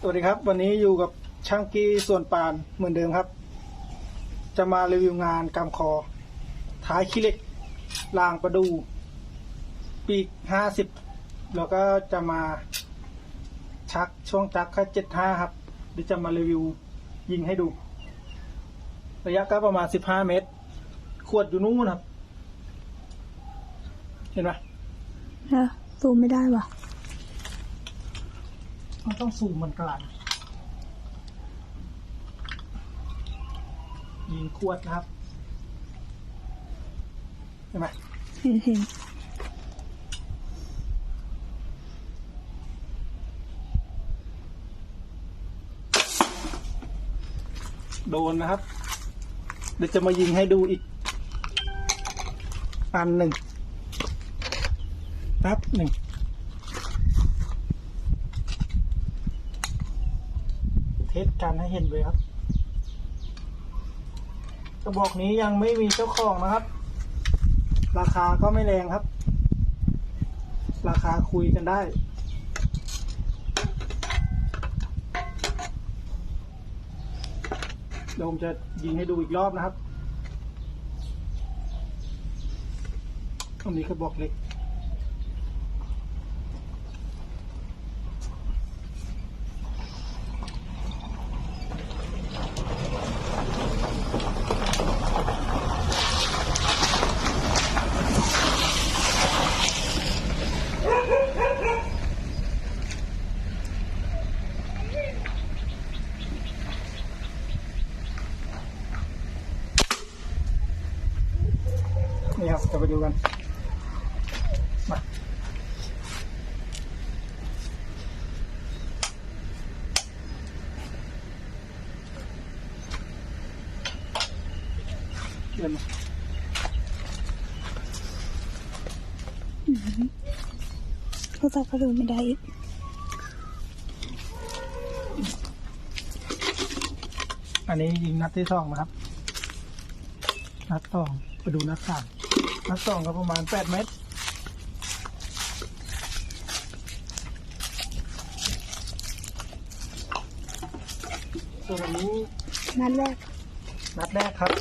สวัสดีครับ วันนี้อยู่กับช่างกี้ส่วนปานเหมือนเดิมครับ จะมารีวิวงานกำคอ ท้ายขี้เหล็กรางประดู ปีกห้าสิบแล้วก็จะมาชักช่วงจักแค่เจ็ดห้าครับเดี๋ยวจะมารีวิวยิงให้ดู ระยะก็ประมาณสิบห้าเมตร ขวดอยู่นู้นครับ เห็นไหมเออซูมไม่ได้ว่ะ มันต้องซูมมันกลางยิงขวดนะครับเห็นไหมเห็นเห็นโดนนะครับ เดี๋ยวจะมายิงให้ดูอีก อันหนึ่งนับหนึ่ง เท สกันให้เห็นเลยครับ กระบอกนี้ยังไม่มีเจ้าของนะครับ ราคาก็ไม่แรงครับ ราคาคุยกันได้เดี๋ยวผมจะยิงให้ดูอีกรอบนะครับตรงนี้กระบอกเล็ก นี่ ครับจะไปดูกันมาเดินมาโทรศัพท์ก็ดูไม่ได้อีกอันนี้ยิงนัดที่สองนะครับ นัดสองไปดูนัดสาม นัดสองก็ประมาณแปดเมตรส่วนอันนี้นัดแรกนัดแรกครับ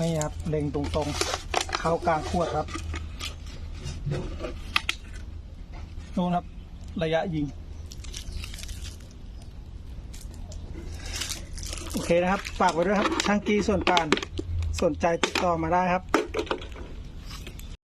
นี่ครับ เล็งตรงๆ เข้ากลางขวดครับนู่นครับ ระยะยิง โอเคนะครับ ฝากไว้ด้วยครับ ช่างกีส่วนปานสนใจติดต่อมาได้ครับ